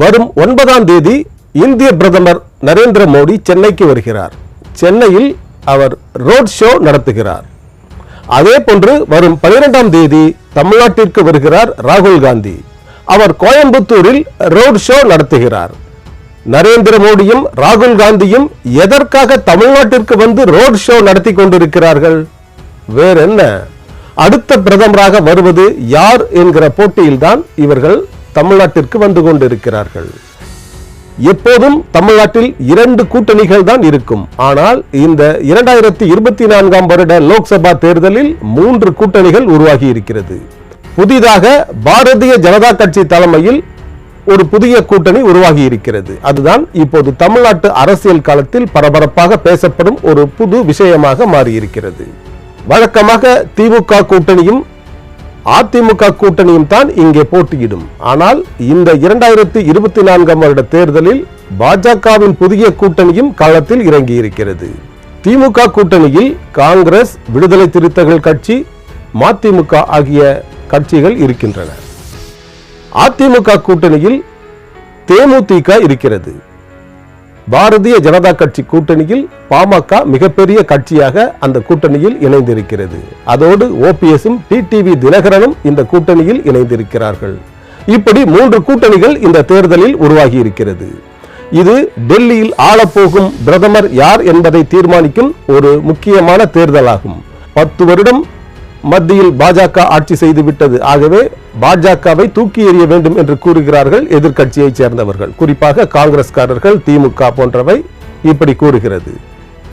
வரும் ஒன்பதாம் தேதி இந்திய பிரதமர் நரேந்திர மோடி சென்னைக்கு வருகிறார். சென்னையில் அவர் ரோட் ஷோ நடத்துகிறார். அதே போன்று வரும் பனிரெண்டாம் தேதி தமிழ்நாட்டிற்கு வருகிறார் ராகுல் காந்தி. அவர் கோயம்புத்தூரில் ரோட் ஷோ நடத்துகிறார். நரேந்திர மோடியும் ராகுல் காந்தியும் எதற்காக தமிழ்நாட்டிற்கு வந்து ரோட் ஷோ நடத்தி கொண்டிருக்கிறார்கள்? வேற என்ன அடுத்த பிரதமராக வருவது யார் என்கிற போட்டியில்தான் இவர்கள் தமிழ்நாட்டிற்கு வந்து கொண்டிருக்கிறார்கள். எப்போதும் தமிழ்நாட்டில் இரண்டு கூட்டணிகள் தான் இருக்கும். ஆனால் இந்த இரண்டாயிரத்தி இருபத்தி நான்காம் வருட லோக்சபா தேர்தலில் மூன்று கூட்டணிகள் உருவாகி இருக்கிறது. புதிதாக பாரதிய ஜனதா கட்சி தலைமையில் ஒரு புதிய கூட்டணி உருவாகி இருக்கிறது. அதுதான் இப்போது தமிழ்நாட்டு அரசியல் காலத்தில் பரபரப்பாக பேசப்படும் ஒரு புது விஷயமாக மாறியிருக்கிறது. வழக்கமாக திமுக கூட்டணியும் அதிமுக கூட்டணியும் தான் இங்கே போட்டியிடும். ஆனால் இந்த இரண்டாயிரத்தி இருபத்தி நான்காம் வருட தேர்தலில் பாஜகவின் புதிய கூட்டணியும் களத்தில் இறங்கியிருக்கிறது. திமுக கூட்டணியில் காங்கிரஸ் விடுதலை திருத்தங்கள் கட்சி மதிமுக ஆகிய கட்சிகள் இருக்கின்றன. அதிமுக கூட்டணியில் தேமுதிக இருக்கிறது. பாரதிய ஜனதா கட்சி கூட்டணியில் பாமக மிகப்பெரிய கட்சியாக அந்த கூட்டணியில் இணைந்திருக்கிறது. அதோடு ஓபிஎஸும் டிடிவி தினகரனும் இந்த கூட்டணியில் இணைந்திருக்கிறார்கள். இப்படி மூன்று கூட்டணிகள் இந்த தேர்தலில் உருவாகி இருக்கிறது இது டெல்லியில் ஆளப்போகும் பிரதமர் யார் என்பதை தீர்மானிக்கும் ஒரு முக்கியமான தேர்தலாகும். பத்து வருடம் மத்தியில் பாஜக ஆட்சி செய்துவிட்டது ஆகவே பாஜகவை தூக்கி எறிய வேண்டும் என்று கூறுகிறார்கள் எதிர்க்கட்சியைச் சேர்ந்தவர்கள். குறிப்பாக காங்கிரஸ்காரர்கள் திமுக போன்றவை இப்படி கூறுகிறது.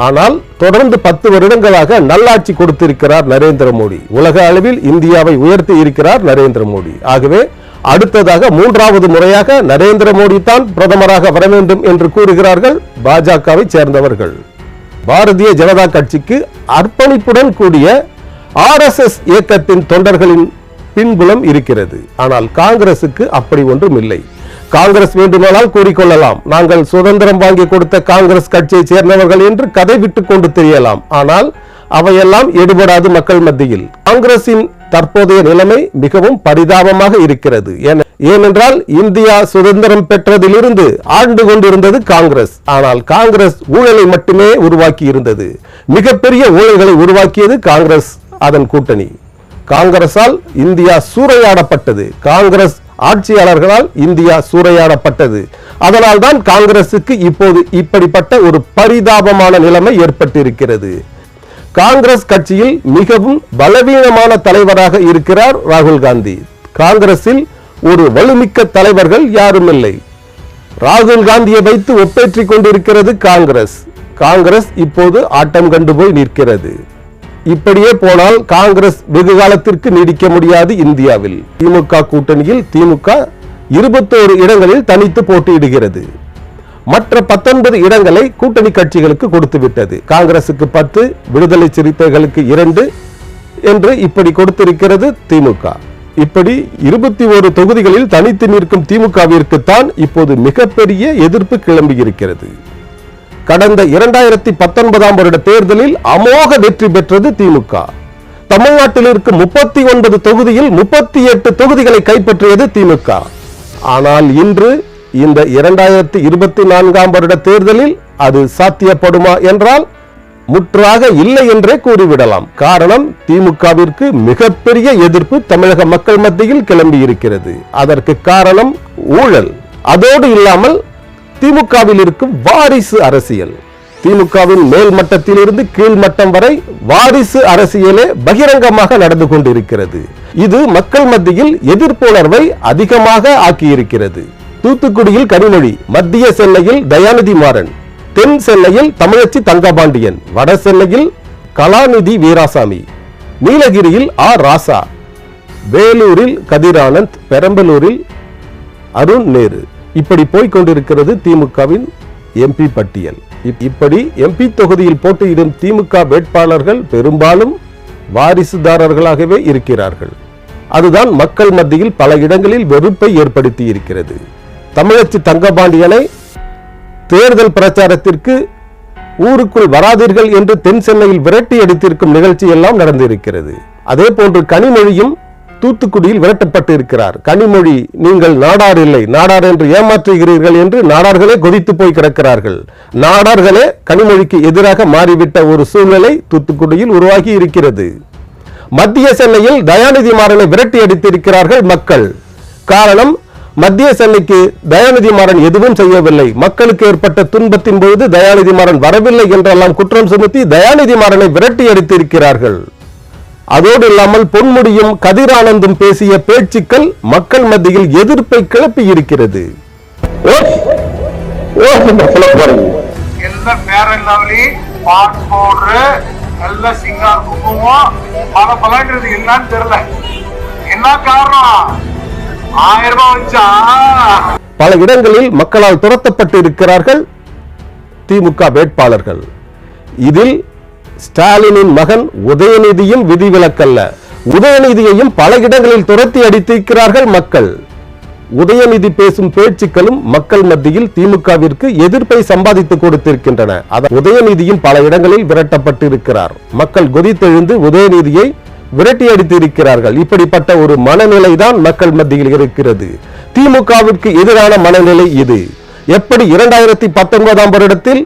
ஆனால் தொடர்ந்து பத்து வருடங்களாக நல்லாட்சி கொடுத்திருக்கிறார் நரேந்திர மோடி. உலக அளவில் இந்தியாவை உயர்த்தி இருக்கிறார் நரேந்திர மோடி. ஆகவே அடுத்ததாக மூன்றாவது முறையாக நரேந்திர மோடி தான் பிரதமராக வர வேண்டும் என்று கூறுகிறார்கள் பாஜகவை சேர்ந்தவர்கள். பாரதிய ஜனதா கட்சிக்கு அர்ப்பணிப்புடன் கூடிய ஆர்எஸ்எஸ் இயக்கத்தின் தொண்டர்களின் பின்புலம் இருக்கிறது. ஆனால் காங்கிரசுக்கு அப்படி ஒன்றும் இல்லை காங்கிரஸ் வேண்டுமானால் கூறிக்கொள்ளலாம். நாங்கள் சுதந்திரம் வாங்கி கொடுத்த காங்கிரஸ் கட்சியை சேர்ந்தவர்கள் என்று கதை விட்டு கொண்டு தெரியலாம். ஆனால் அவையெல்லாம் எடுபடாது மக்கள் மத்தியில். காங்கிரசின் தற்போதைய நிலைமை மிகவும் பரிதாபமாக இருக்கிறது. ஏனென்றால் இந்தியா சுதந்திரம் பெற்றதிலிருந்து ஆண்டு கொண்டிருந்தது காங்கிரஸ். ஆனால் காங்கிரஸ் ஊழலை மட்டுமே உருவாக்கி இருந்தது மிகப்பெரிய ஊழல்களை உருவாக்கியது காங்கிரஸ். அதன் கூட்டணி. காங்கிரஸால் இந்தியா சூறையாடப்பட்டது. காங்கிரஸ் ஆட்சியாளர்களால் இந்தியா சூறையாடப்பட்டது. அதனால்தான் காங்கிரசுக்கு இப்போது இப்படிப்பட்ட ஒரு பரிதாபமான நிலைமை ஏற்பட்டிருக்கிறது. காங்கிரஸ் கட்சியில் மிகவும் பலவீனமான தலைவராக இருக்கிறார் ராகுல் காந்தி. காங்கிரஸில் ஒரு வலுமிக்க தலைவர்கள் யாரும் இல்லை ராகுல் காந்தியை வைத்து ஒப்பேற்றிக் கொண்டிருக்கிறது காங்கிரஸ். காங்கிரஸ் இப்போது ஆட்டம் கண்டு போய் நிற்கிறது. இப்படியே போனால் காங்கிரஸ் வெகு காலத்திற்கு நீடிக்க முடியாது இந்தியாவில். திமுக கூட்டணியில் திமுக இருபத்தோரு இடங்களில் தனித்து போட்டியிடுகிறது. மற்ற பத்தொன்பது இடங்களை கூட்டணி கட்சிகளுக்கு கொடுத்து விட்டது. காங்கிரசுக்கு பத்து விடுதலை சிறுத்தைகளுக்கு இரண்டு என்று இப்படி கொடுத்திருக்கிறது திமுக. இப்படி இருபத்தி ஒரு தொகுதிகளில் தனித்து நிற்கும் திமுகவிற்கு தான் இப்போது மிகப்பெரிய எதிர்ப்பு கிளம்பி இருக்கிறது கடந்த இரண்டாயிரத்தி பத்தொன்பதாம் வருட தேர்தலில் அமோக வெற்றி பெற்றது திமுக. தமிழ்நாட்டில் இருக்கும் முப்பத்தி ஒன்பது தொகுதியில் முப்பத்தி எட்டு தொகுதிகளை கைப்பற்றியது திமுக. ஆனால் இன்று இந்த இரண்டாயிரத்தி இருபத்தி நான்காம் வருட தேர்தலில் அது சாத்தியப்படுமா என்றால் முற்றாக இல்லை என்றே கூறிவிடலாம். காரணம் திமுகவிற்கு மிகப்பெரிய எதிர்ப்பு தமிழக மக்கள் மத்தியில் கிளம்பி இருக்கிறது அதற்கு காரணம் ஊழல். அதோடு இல்லாமல் திமுகவில் இருக்கும் வாரிசு அரசியல். திமுகவின் மேல் மட்டத்திலிருந்து கீழ்மட்டம் வரை வாரிசு அரசியலே பகிரங்கமாக நடந்து கொண்டிருக்கிறது. இது மக்கள் மத்தியில் எதிர்ப்புணர்வை அதிகமாக ஆக்கியிருக்கிறது. தூத்துக்குடியில் கனிமொழி மத்திய சென்னையில் தயாநிதி மாறன் தென் சென்னையில் தமிழச்சி தங்கபாண்டியன் வட சென்னையில் கலாநிதி வீராசாமி நீலகிரியில் ஆர் ராசா வேலூரில் கதிரானந்த் பெரம்பலூரில் அருண் நேரு. இப்படி போய்க் கொண்டிருக்கிறது திமுகவின் எம்பி பட்டியல். இப்படி எம்பி தொகுதியில் போட்டியிடும் திமுக வேட்பாளர்கள் பெரும்பாலும் வாரிசுதாரர்களாகவே இருக்கிறார்கள். அதுதான் மக்கள் மத்தியில் பல இடங்களில் வெறுப்பை ஏற்படுத்தி இருக்கிறது தமிழச்சி தங்கபாண்டியனை தேர்தல் பிரச்சாரத்திற்கு ஊருக்குள் வராதீர்கள் என்று தென் சென்னையில் விரட்டி அடித்திருக்கும் நிகழ்ச்சி எல்லாம் நடந்திருக்கிறது. அதே போன்று கனிமொழியும் தூத்துக்குடியில் விரட்டப்பட்டு இருக்கிறார் கனிமொழி நீங்கள் நாடார் இல்லை. நாடார் என்று ஏமாற்றுகிறீர்கள் என்று நாடார்களே கொதித்து போய் கிடக்கிறார்கள். நாடார்களே கனிமொழிக்கு எதிராக மாறிவிட்ட ஒரு சூழ்நிலை தூத்துக்குடியில் உருவாகி இருக்கிறது. மத்திய சென்னையில் தயாநிதி மாறனை விரட்டி அடித்திருக்கிறார்கள் மக்கள். காரணம் மத்திய சென்னைக்கு தயாநிதி மாறன் எதுவும் செய்யவில்லை. மக்களுக்கு ஏற்பட்ட துன்பத்தின் பொழுது தயாநிதி மாறன் வரவில்லை என்றெல்லாம் குற்றம் சுமத்தி தயாநிதி மாறனை விரட்டி அடித்திருக்கிறார்கள். அதோடு இல்லாமல் பொன்முடியும் கதிரானந்தும் பேசிய பேச்சுக்கள் மக்கள் மத்தியில் எதிர்ப்பை கிளப்பி இருக்கிறது. எல்லாம் வேற லெவலி பாட் பவுடரு நல்ல சிங்கார் குங்குமம் பல பலன்றது என்னன்னு தெரியல. என்ன காரணம்? ஆயிரம் ரூபாய் வச்சா? பல இடங்களில் மக்களால் துரத்தப்பட்டு இருக்கிறார்கள் திமுக வேட்பாளர்கள். இதில் ஸ்டாலினின் மகன் உதயநிதியும் விதிவிலக்கல்ல. உதயநிதியையும் பல இடங்களில் துரத்தி அடித்திருக்கிறார்கள் மக்கள். உதயநிதி பேசும் பேச்சுக்களும் மக்கள் மத்தியில் திமுகவிற்கு எதிர்ப்பை சம்பாதித்து கொடுத்திருக்கின்றன. உதயநிதியும் பல இடங்களில் விரட்டப்பட்டு இருக்கிறார் மக்கள் கொதித்தெழுந்து உதயநிதியை விரட்டி அடித்து இருக்கிறார்கள் இப்படிப்பட்ட ஒரு மனநிலை தான் மக்கள் மத்தியில் இருக்கிறது. திமுகவிற்கு எதிரான மனநிலை இது. எப்படி இரண்டாயிரத்தி பத்தொன்பதாம் வருடத்தில்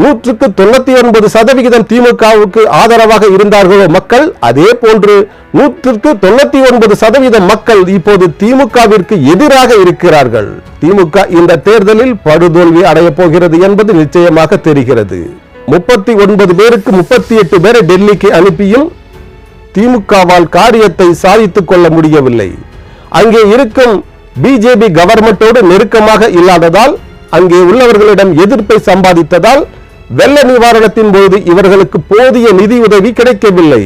நூற்றுக்கு தொண்ணூத்தி ஒன்பது சதவிகிதம் திமுகவுக்கு ஆதரவாக இருந்தார்களோ மக்கள் அதே போன்று நூற்றுக்கு தொண்ணூத்தி ஒன்பது சதவீதம் மக்கள் இப்போது திமுகவிற்கு எதிராக இருக்கிறார்கள். திமுக இந்த தேர்தலில் படுதோல்வி அடையப் போகிறது என்பது நிச்சயமாக தெரிகிறது. முப்பத்தி ஒன்பது பேருக்கு முப்பத்தி எட்டு பேரை டெல்லிக்கு அனுப்பியும் திமுகவால் காரியத்தை சாதித்துக் கொள்ள முடியவில்லை. அங்கே இருக்கும் பிஜேபி கவர்மெண்டோடு நெருக்கமாக இல்லாததால் அங்கே உள்ளவர்களிடம் எதிர்ப்பை சம்பாதித்ததால் வெள்ள நிவாரணத்தின் போது இவர்களுக்கு போதிய நிதி உதவி கிடைக்கவில்லை.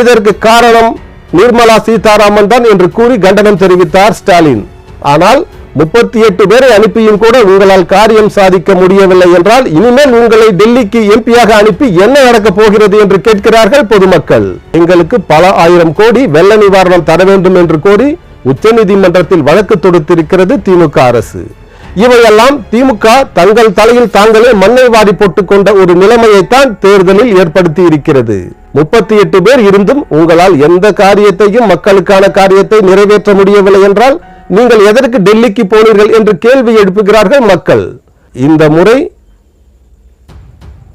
இதற்கு காரணம் நிர்மலா சீதாராமன் தான் என்று கூறி கண்டனம் தெரிவித்தார் ஸ்டாலின். ஆனால் முப்பத்தி எட்டு பேரை அனுப்பியும் கூட உங்களால் காரியம் சாதிக்க முடியவில்லை என்றால் இனிமேல் உங்களை டெல்லிக்கு எம்பியாக அனுப்பி என்ன நடக்கப் போகிறது என்று கேட்கிறார்கள் பொதுமக்கள். எங்களுக்கு பல ஆயிரம் கோடி வெள்ள நிவாரணம் தர வேண்டும் என்று கோரி உச்சநீதிமன்றத்தில் வழக்கு தொடுத்திருக்கிறது திமுக அரசு. இவையெல்லாம் திமுக தங்கள் தலையில் தாங்களே மண்ணை வாரி போட்டுக் கொண்ட ஒரு நிலைமையைத்தான் தேர்தலில் ஏற்படுத்தி இருக்கிறது முப்பத்தி எட்டு பேர் இருந்தும் உங்களால் எந்த காரியத்தையும் மக்களுக்கான காரியத்தை நிறைவேற்ற முடியவில்லை என்றால் நீங்கள் எதற்கு டெல்லிக்கு போனீர்கள் என்று கேள்வி எழுப்புகிறார்கள் மக்கள். இந்த முறை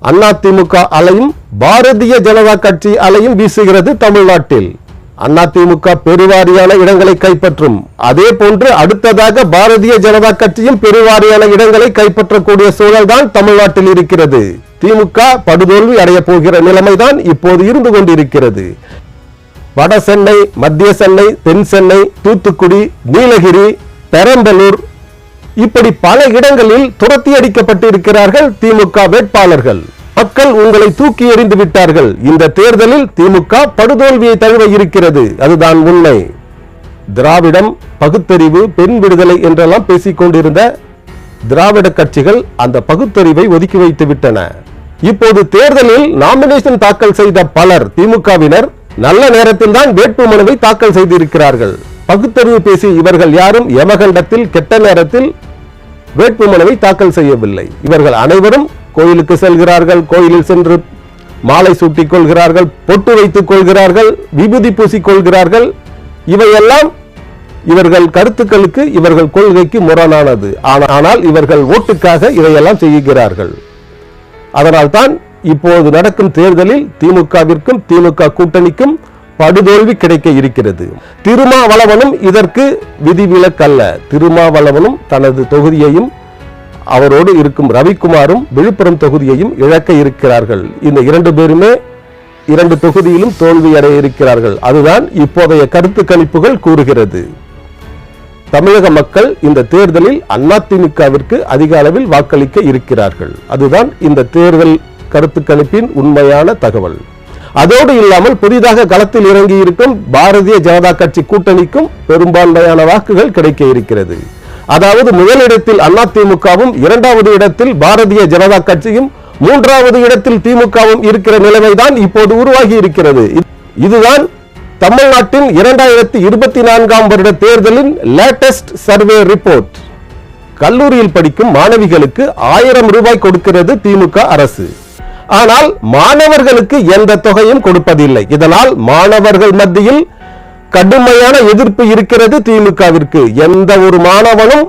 அதிமுக அலையும் பாரதிய ஜனதா கட்சி அலையும் வீசுகிறது தமிழ்நாட்டில். அதிமுக பெருவாரியான இடங்களை கைப்பற்றும். அதே போன்று அடுத்ததாக பாரதிய ஜனதா கட்சியும் பெருவாரியான இடங்களை கைப்பற்றக்கூடிய சூழல் தான் தமிழ்நாட்டில் இருக்கிறது. திமுக படுதோல்வி அடைய போகிற நிலைமைதான் இப்போது இருந்து கொண்டிருக்கிறது. வட சென்னை மத்திய சென்னை தென் சென்னை தூத்துக்குடி நீலகிரி பெரம்பலூர் இப்படி பல இடங்களில் துரத்தி அடிக்கப்பட்டிருக்கிறார்கள் திமுக வேட்பாளர்கள். மக்கள் உங்களை தூக்கி எறிந்து விட்டார்கள். இந்த தேர்தலில் திமுக படுதோல்வியை தழுவ இருக்கிறது. அதுதான் உண்மை. திராவிடம் பகுத்தறிவு பெண் விடுதலை என்றெல்லாம் பேசிக் கொண்டிருந்த திராவிட கட்சிகள் அந்த பகுத்தறிவை ஒதுக்கி வைத்து விட்டன. இப்போது தேர்தலில் நாமினேஷன் தாக்கல் செய்த பலர் திமுகவினர் நல்ல நேரத்தில் தான் வேட்புமனுவை தாக்கல் செய்திருக்கிறார்கள். பகுத்தறிவு பேசி இவர்கள் யாரும் யமகண்டத்தில் கெட்ட நேரத்தில் வேட்புமனுவை தாக்கல் செய்யவில்லை. இவர்கள் அனைவரும் கோயிலுக்கு செல்கிறார்கள் கோயிலில் சென்று மாலை சூட்டிக் கொள்கிறார்கள் பொட்டு வைத்துக் கொள்கிறார்கள் விபூதி பூசிக் கொள்கிறார்கள் இவையெல்லாம் இவர்கள் கருத்துக்களுக்கு இவர்கள் கொள்கைக்கு முரணானது. ஆனால் இவர்கள் ஓட்டுக்காக இதையெல்லாம் செய்கிறார்கள். அதனால்தான் இப்போது நடக்கும் தேர்தலில் திமுகவிற்கும் திமுக கூட்டணிக்கும் படுதோல்வி கிடைக்க இருக்கிறது. திருமாவளவனும் இதற்கு விதிவிலக்கல்ல. திருமாவளவனும் தனது தொகுதியையும் அவரோடு இருக்கும் ரவிக்குமாரும் விழுப்புரம் தொகுதியையும் இழக்க இருக்கிறார்கள். இந்த இரண்டு பேருமே இரண்டு தொகுதியிலும் தோல்வி அடைய இருக்கிறார்கள். அதுதான் இப்போதைய கருத்து கணிப்புகள் கூறுகிறது. தமிழக மக்கள் இந்த தேர்தலில் அதிமுகவிற்கு அதிக அளவில் வாக்களிக்க இருக்கிறார்கள். அதுதான் இந்த தேர்தல் கருத்து கணிப்பின் உண்மையான தகவல். அதோடு இல்லாமல் புதிதாக களத்தில் இறங்கி இருக்கும் பாரதிய ஜனதா கட்சி கூட்டணிக்கும் பெரும்பான்மையான வாக்குகள் கிடைக்க இருக்கிறது. அதாவது முதலிடத்தில் அதிமுகவும் இரண்டாவது இடத்தில் பாரதிய ஜனதா கட்சியும் மூன்றாவது இடத்தில் திமுகவும் இருக்கிற நிலைமைதான் இப்போது உருவாகி இருக்கிறது. இதுதான் தமிழ்நாட்டின் இரண்டாயிரத்தி இருபத்தி நான்காம் வருட தேர்தலின் லேட்டஸ்ட் சர்வே ரிப்போர்ட் கல்லூரியில் படிக்கும் மாணவிகளுக்கு ஆயிரம் ரூபாய் கொடுக்கிறது திமுக அரசு. ஆனால் மாணவர்களுக்கு எந்த தொகையும் கொடுப்பதில்லை. இதனால் மாணவர்கள் மத்தியில் கடுமையான எதிர்ப்பு இருக்கிறது திமுகவிற்கு. எந்த ஒரு மாணவனும்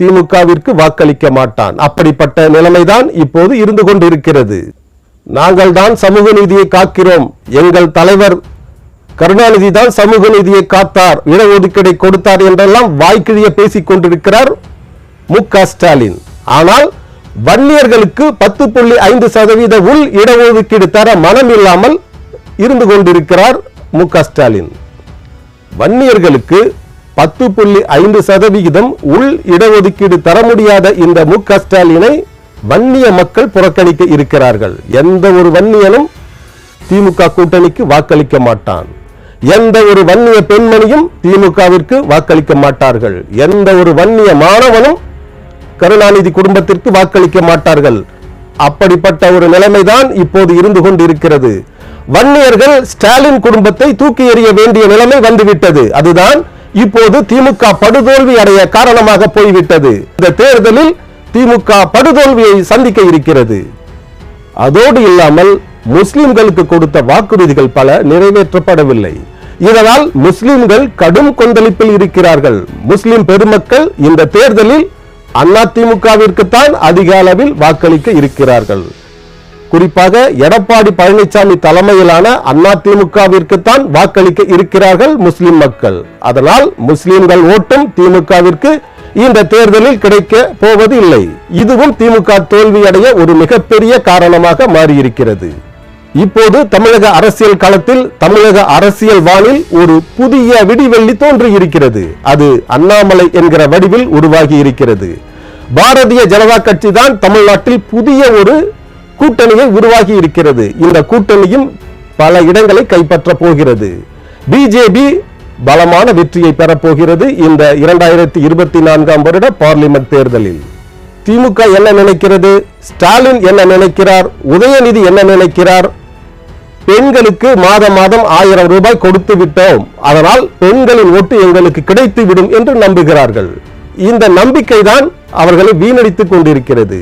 திமுகவிற்கு வாக்களிக்க மாட்டான். அப்படிப்பட்ட நிலைமைதான் இப்போது இருந்து கொண்டிருக்கிறது. நாங்கள் தான் சமூக நீதியை காக்கிறோம். எங்கள் தலைவர் கருணாநிதி தான் சமூக நீதியை காத்தார் இடஒதுக்கீடை கொடுத்தார் என்றெல்லாம் வாய்க்கிழிய பேசிக் கொண்டிருக்கிறார் மு க ஸ்டாலின். ஆனால் வன்னியர்களுக்கு பத்து புள்ளி ஐந்து சதவீத உள் இடஒதுக்கீடு தர மனம் இல்லாமல் இருந்து கொண்டிருக்கிறார் மு க ஸ்டாலின். வன்னியர்களுக்கு பத்து புள்ளி ஐந்து சதவிகிதம் உள் இடஒதுக்கீடு தர முடியாத இந்த மு க ஸ்டாலினை வன்னிய மக்கள் புறக்கணிக்க இருக்கிறார்கள். எந்த ஒரு வன்னியனும் திமுக கூட்டணிக்கு வாக்களிக்க மாட்டான். எந்த ஒரு வன்னிய பெண்மணியும் திமுகவிற்கு வாக்களிக்க மாட்டார்கள். எந்த ஒரு வன்னிய மாணவனும் கருணாநிதி குடும்பத்திற்கு வாக்களிக்க மாட்டார்கள். அப்படிப்பட்ட ஒரு நிலைமைதான் இப்போது இருந்து கொண்டிருக்கிறது. வன்னியர்கள் ஸ்டாலின் குடும்பத்தை தூக்கி எறிய வேண்டிய நிலைமை வந்துவிட்டது. அதுதான் இப்போது திமுக படுதோல்வி அடைய காரணமாக போய்விட்டது. இந்த தேர்தலில் திமுக படுதோல்வியை சந்திக்க இருக்கிறது. அதோடு இல்லாமல் முஸ்லிம்களுக்கு கொடுத்த வாக்குறுதிகள் பல நிறைவேற்றப்படவில்லை. இதனால் முஸ்லிம்கள் கடும் கொந்தளிப்பில் இருக்கிறார்கள். முஸ்லிம் பெருமக்கள் இந்த தேர்தலில் அதிமுகவிற்குத்தான் அதிக அளவில் வாக்களிக்க இருக்கிறார்கள். குறிப்பாக எடப்பாடி பழனிசாமி தலைமையிலான அதிமுகவிற்கு தான் வாக்களிக்க இருக்கிறார்கள் முஸ்லிம் மக்கள். அதனால் முஸ்லிம்கள் ஓட்டும் திமுகவிற்கு இந்த தேர்தலில் கிடைக்க போவது இல்லை இதுவும் திமுக தோல்வியடைய ஒரு மிகப்பெரிய காரணமாக மாறியிருக்கிறது. இப்போது தமிழக அரசியல் களத்தில் தமிழக அரசியல் வானில் ஒரு புதிய விடிவெள்ளி தோன்றியிருக்கிறது. அது அண்ணாமலை என்கிற வடிவில் உருவாகி இருக்கிறது பாரதிய ஜனதா கட்சி தான் தமிழ்நாட்டில் புதிய ஒரு கூட்டணியை உருவாகி இருக்கிறது. இந்த கூட்டணியும் பல இடங்களை கைப்பற்ற போகிறது. பிஜேபி பலமான வெற்றியை பெறப்போகிறது இந்த இரண்டாயிரத்தி இருபத்தி நான்காம் வருட பார்லிமெண்ட் தேர்தலில். திமுக என்ன நினைக்கிறது? ஸ்டாலின் என்ன நினைக்கிறார்? உதயநிதி என்ன நினைக்கிறார்? பெண்களுக்கு மாதம் மாதம் ஆயிரம் ரூபாய் கொடுத்து விட்டோம். அதனால் பெண்களின் ஓட்டு எங்களுக்கு கிடைத்து விடும் என்று நம்புகிறார்கள். இந்த நம்பிக்கை தான் அவர்களை வீணடித்துக் கொண்டிருக்கிறது.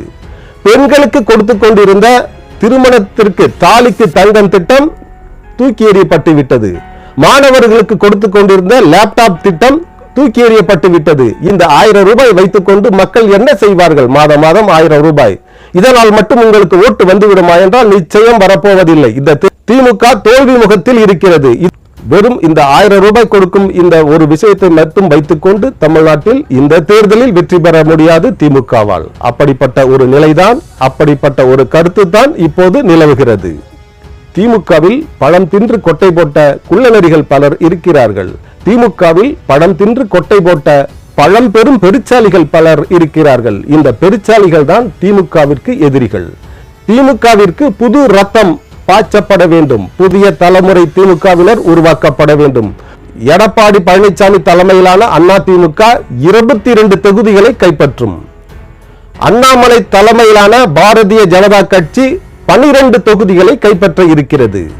பெண்களுக்கு கொடுத்து கொண்டிருந்த திருமணத்திற்கு தாலிக்கு தங்கம் திட்டம் தூக்கி எறியப்பட்டு விட்டது. மாணவர்களுக்கு கொடுத்து கொண்டிருந்த லேப்டாப் திட்டம் தூக்கி எறியப்பட்டு விட்டது. இந்த ஆயிரம் ரூபாய் வைத்துக்கொண்டு மக்கள் என்ன செய்வார்கள்? மாதம் மாதம் ஆயிரம் ரூபாய். இதனால் மட்டும் உங்களுக்கு ஓட்டு வந்துவிடுமா என்றால் நிச்சயம் வரப்போவதில்லை. இந்த திமுக தோல்வி முகத்தில் இருக்கிறது. வெறும் இந்த ஆயிரம் ரூபாய் கொடுக்கும் இந்த ஒரு விஷயத்தை மட்டும் வைத்துக்கொண்டு தமிழ்நாட்டில் இந்த தேர்தலில் வெற்றி பெற முடியாது திமுகவால். அப்படிப்பட்ட ஒரு நிலைதான் அப்படிப்பட்ட ஒரு கருத்து தான் இப்போது நிலவுகிறது. திமுகவில் பழம் தின்று கொட்டை போட்ட குள்ளநரிகள் பலர் இருக்கிறார்கள். திமுகவில் பழம் தின்று கொட்டை போட்ட பழம் பெரும் பெருச்சாலிகள் பலர் இருக்கிறார்கள். இந்த பெருச்சாலிகள் தான் திமுகவிற்கு எதிரிகள். திமுகவிற்கு புது ரத்தம் பாய்ச்சப்பட வேண்டும். புதிய தலைமுறை திமுகவினர் உருவாக்கப்பட வேண்டும். எடப்பாடி பழனிசாமி தலைமையிலான அதிமுக இருபத்தி இரண்டு தொகுதிகளை கைப்பற்றும். அண்ணாமலை தலைமையிலான பாரதிய ஜனதா கட்சி பனிரெண்டு தொகுதிகளை கைப்பற்ற இருக்கிறது.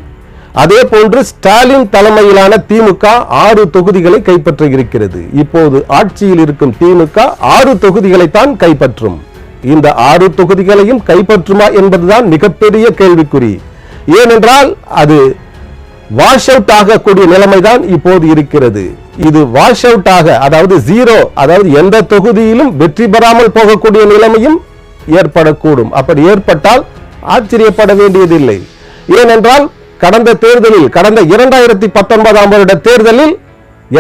அதே போன்று ஸ்டாலின் தலைமையிலான திமுக ஆறு தொகுதிகளை கைப்பற்ற இருக்கிறது. இப்போது ஆட்சியில் இருக்கும் திமுக ஆறு தொகுதிகளைத்தான் கைப்பற்றும். இந்த ஆறு தொகுதிகளையும் கைப்பற்றுமா என்பதுதான் மிகப்பெரிய கேள்விக்குறி. ஏனென்றால் அது வாஷ் அவுட் ஆகக்கூடிய நிலைமைதான் இப்போது இருக்கிறது. இது வாஷ் அவுட் ஆக அதாவது ஜீரோ அதாவது எந்த தொகுதியிலும் வெற்றி பெறாமல் போகக்கூடிய நிலைமையும் ஏற்படக்கூடும். அப்படி ஏற்பட்டால் ஆச்சரியப்பட வேண்டியதில்லை. ஏனென்றால் கடந்த தேர்தலில் கடந்த இரண்டாயிரத்தி பத்தொன்பதாம் வருட தேர்தலில்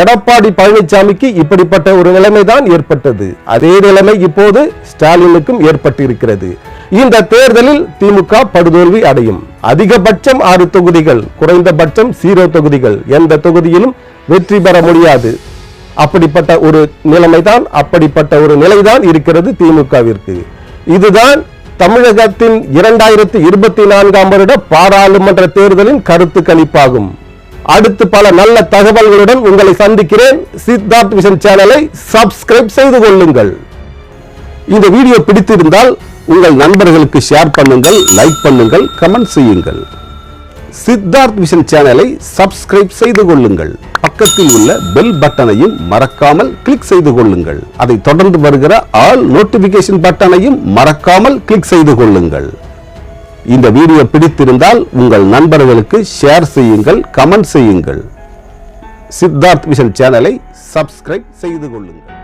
எடப்பாடி பழனிசாமிக்கு இப்படிப்பட்ட ஒரு நிலைமைதான் ஏற்பட்டது. அதே நிலைமை இப்போது ஸ்டாலினுக்கும் ஏற்பட்டிருக்கிறது. இந்த தேர்தலில் திமுக படுதோல்வி அடையும். அதிகபட்சம் ஆறு தொகுதிகள் குறைந்தபட்சம் சீரோ தொகுதிகள். எந்த தொகுதியிலும் வெற்றி பெற முடியாது. அப்படிப்பட்ட ஒரு நிலைமைதான் அப்படிப்பட்ட ஒரு நிலைதான் இருக்கிறது திமுகவிற்கு. இதுதான் தமிழகத்தின் இரண்டாயிரத்தி இருபத்தி நான்காம் வருட பாராளுமன்ற தேர்தலின் கருத்து கணிப்பாகும். அடுத்து பல நல்ல தகவல்களுடன் உங்களை சந்திக்கிறேன். சித்தார்த் விஷன் சேனலை சப்ஸ்கிரைப் செய்து கொள்ளுங்கள். இந்த வீடியோ பிடித்திருந்தால் உங்கள் நண்பர்களுக்கு ஷேர் பண்ணுங்கள் லைக் பண்ணுங்கள் கமெண்ட் செய்யுங்கள். சித்தார்த் மிஷன் சேனலை சப்ஸ்கிரைப் செய்து கொள்ளுங்கள். பக்கத்தில் உள்ள பெல் பட்டனையும் மறக்காமல் கிளிக் செய்து கொள்ளுங்கள். அதை தொடர்ந்து வருகிற ஆல் நோட்டிபிகேஷன் பட்டனையும் மறக்காமல் கிளிக் செய்து கொள்ளுங்கள். இந்த வீடியோ பிடித்திருந்தால் உங்கள் நண்பர்களுக்கு ஷேர் செய்யுங்கள் கமெண்ட் செய்யுங்கள். சித்தார்த் மிஷன் சேனலை சப்ஸ்கிரைப் செய்து கொள்ளுங்கள்.